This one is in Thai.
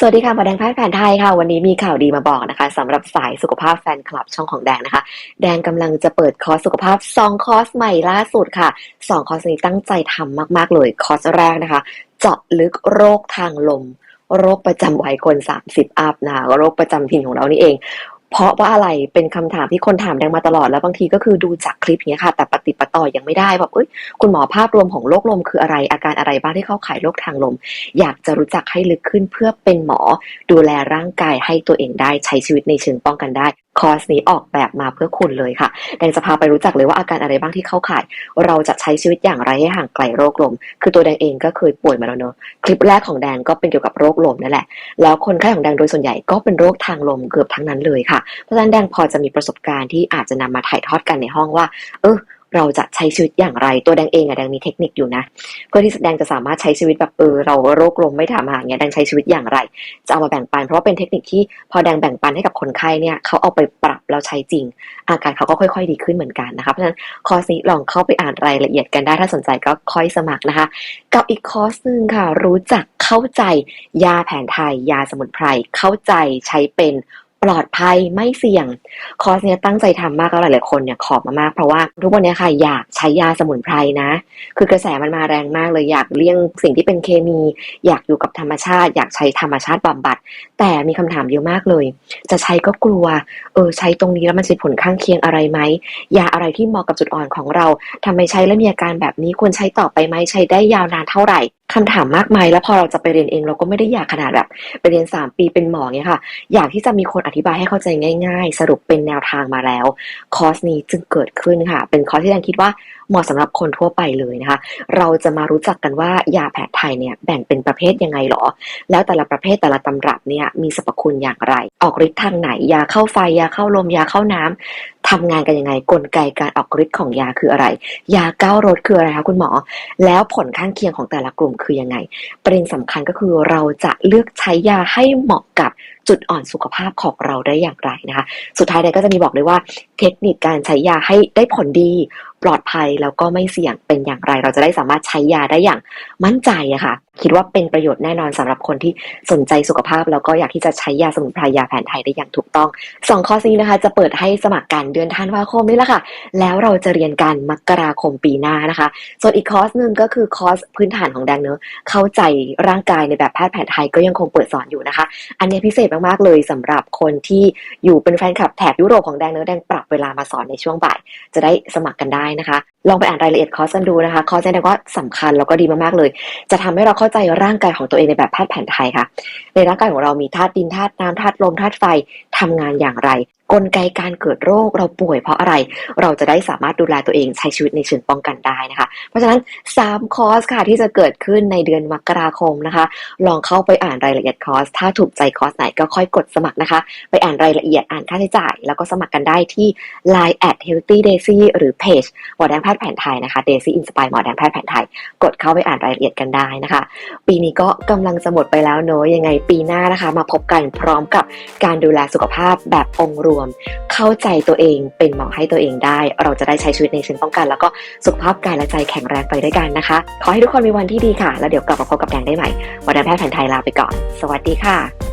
สวัสดีค่ะหมอแดงแพทย์แผนไทยค่ะ วันนี้มีข่าวดีมาบอกนะคะสำหรับสายสุขภาพแฟนคลับช่องของแดงนะคะ แดงกำลังจะเปิดคอร์สสุขภาพ 2 คอร์สใหม่ล่าสุดค่ะ 2 คอร์สนี้ตั้งใจทำมากๆเลยคอร์สแรกนะคะ เจาะลึกโรคทางลม โรคประจำวัยคน 30 อัพนะคะโรคประจำถิ่นของเรานี่เอง เพราะว่าอะไรเป็นคำถามที่คนถามแดงมาตลอดแล้วบางทีก็คือดูจากคลิปเนี้ยค่ะ แต่ปฏิปต่อยังไม่ได้แบบเอ้ยคุณหมอภาพรวมของโรคลมคืออะไรอาการอะไรบ้างที่เข้าข่ายโรคทางลม อยากจะรู้จักให้ลึกขึ้นเพื่อเป็นหมอดูแลร่างกายให้ตัวเองได้ใช้ชีวิตในเชิงป้องกันได้ คอร์สนี้ออกแบบมาเพื่อคุณเลยค่ะแดงจะพาไปรู้จักเลยว่าอาการอะไรบ้างที่เข้าข่าย เราจะใช้ชีวิตอย่างไรให้ห่างไกลโรคลม คือตัวแดงเองก็เคยป่วยมาแล้วเนอะคลิปแรกของแดงก็เป็นเกี่ยวกับโรคลมนั่นแหละ แล้วคนไข้ของแดงโดยส่วนใหญ่ก็เป็นโรคทางลมเกือบทั้งนั้นเลยค่ะ เพราะฉะนั้นแดงพอจะมีประสบการณ์ที่อาจจะนำมาถ่ายทอดกันในห้องว่า เออ เราจะใช้ชีวิตอย่างไร ตัวแดงเองอะแดงมีเทคนิคอยู่นะเพื่อที่แดงจะสามารถใช้ชีวิตแบบเออเราโรคลมไม่ถามหาอย่างเงี้ยแดงใช้ชีวิตอย่างไร จะเอามาแบ่งปัน เพราะว่าเป็นเทคนิคที่พอแดงแบ่งปันให้กับคนไข้เนี่ยเขาเอาไปปรับแล้วใช้จริง อาการเขาก็ค่อย ๆ ดีขึ้นเหมือนกันนะคะเพราะฉะนั้นคอร์สนี้ลองเข้าไปอ่านรายละเอียดกันได้ถ้าสนใจก็ค่อยสมัครนะคะ กับอีกคอร์สหนึ่งค่ะ รู้จักเข้าใจยาแผนไทย ยาสมุนไพรเข้าใจใช้เป็น ปลอดภัยไม่เสี่ยง คอร์สเนี้ยตั้งใจทำมากแล้วหลายๆคนเนี่ยขอบมามาก เพราะว่าทุกวันเนี้ยค่ะอยากใช้ยาสมุนไพรนะ คือกระแสมันมาแรงมากเลยอยากเลี่ยงสิ่งที่เป็นเคมี อยากอยู่กับธรรมชาติ อยากใช้ธรรมชาติบำบัด แต่มีคำถามเยอะมากเลย จะใช้ก็กลัว เออใช้ตรงนี้แล้วมันจะผลข้างเคียงอะไรไหมยาอะไรที่เหมาะกับจุดอ่อนของเราทำไมใช้แล้วมีอาการแบบนี้ควรใช้ต่อไปไหมใช้ได้ยาวนานเท่าไหร่ คำถามมากมาย แล้วพอเราจะไปเรียนเองเราก็ไม่ได้อยากขนาดแบบไปเรียน 3 ปีเป็นหมอเนี่ยค่ะ อยากที่จะมีคนอธิบายให้เข้าใจง่าย ๆ สรุปเป็นแนวทางมาแล้ว คอร์สนี้จึงเกิดขึ้นค่ะ เป็นคอร์สที่แดงคิดว่าเหมาะสำหรับคนทั่วไปเลยนะคะ เราจะมารู้จักกันว่ายาแผนไทยเนี่ยแบ่งเป็นประเภทยังไงหรอ แล้วแต่ละประเภทแต่ละตำรับเนี่ยมีสรรพคุณอย่างไร ออกฤทธิ์ทางไหน ยาเข้าไฟ ยาเข้าลม ยาเข้าน้ำทำงานกันยังไง กลไกการออกฤทธิ์ของยาคืออะไร ยาเก้ารสคืออะไรคะคุณหมอ แล้วผลข้างเคียงของแต่ละกลุ่มคือยังไง ประเด็นสำคัญก็คือเราจะเลือกใช้ยาให้เหมาะกับจุดอ่อนสุขภาพของเราได้อย่างไรนะคะ สุดท้ายเนี่ยก็จะมีบอกเลยว่าเทคนิคการใช้ยาให้ได้ผลดี ปลอดภัยแล้วก็ไม่เสี่ยงเป็นอย่างไร เราจะได้สามารถใช้ยาได้อย่างมั่นใจอะค่ะ คิดว่าเป็นประโยชน์แน่นอนสำหรับคนที่สนใจสุขภาพ แล้วก็อยากที่จะใช้ยาสมุนไพรยาแผนไทยได้อย่างถูกต้องสองคอสนี้นะคะ จะเปิดให้สมัครกันเดือนธันวาคมนี่แหละค่ะ แล้วเราจะเรียนกันมกราคมปีหน้านะคะ ส่วนอีกคอร์สหนึ่งก็คือคอร์สพื้นฐานของแดงเนื้อเข้าใจร่างกายในแบบแพทย์แผนไทยก็ยังคงเปิดสอนอยู่นะคะ อันนี้พิเศษมากๆเลยสำหรับคนที่อยู่เป็นแฟนคลับแถบยุโรปของแดงเนื้อแดงปรับเวลามาสอนในช่วงบ่าย จะได้สมัครกันได้นะคะลองไปอ่านรายละเอียดคอร์สกันดูนะคะคอร์สนี้ก็สำคัญแล้วก็ดีมากๆเลย จะทำให้เราเข้าใจร่างกายของตัวเองในแบบแพทย์แผนไทยค่ะ ในร่างกายของเรามีธาตุดินธาตุน้ำธาตุลมธาตุไฟทำงานอย่างไร กลไกการเกิดโรคเราป่วยเพราะอะไร เราจะได้สามารถดูแลตัวเองใช้ชีวิตในเชิงป้องกันได้นะคะ เพราะฉะนั้น3คอร์สค่ะที่จะเกิดขึ้นในเดือนมกราคมนะคะ ลองเข้าไปอ่านรายละเอียดคอร์สถ้าถูกใจคอร์สไหนก็ค่อยกดสมัครนะคะ ไปอ่านรายละเอียดอ่านค่าใช้จ่าย แล้วก็สมัครกันได้ที่ Line at healthy daisy หรือเพจหมอแดงทย์แผนไทยนะคะ daisy inspire หมอแดงแพทย์แผนไทย กดเข้าไปอ่านรายละเอียดกันได้นะคะ ปีนี้ก็กำลังจะหมดไปแล้วเนอะยังไงปีหน้านะคะ มาพบกันพร้อมกับการดูแลสุขภาพแบบองค์รวม เข้าใจตัวเองเป็นหมอให้ตัวเองได้ เราจะได้ใช้ชีวิตในเชิงป้องกัน แล้วก็สุขภาพกายและใจแข็งแรงไปด้วยกันนะคะ ขอให้ทุกคนมีวันที่ดีค่ะ แล้วเดี๋ยวกลับมาพบกับแดงได้ใหม่หมอแดงแพทย์แผนไทยลาไปก่อน สวัสดีค่ะ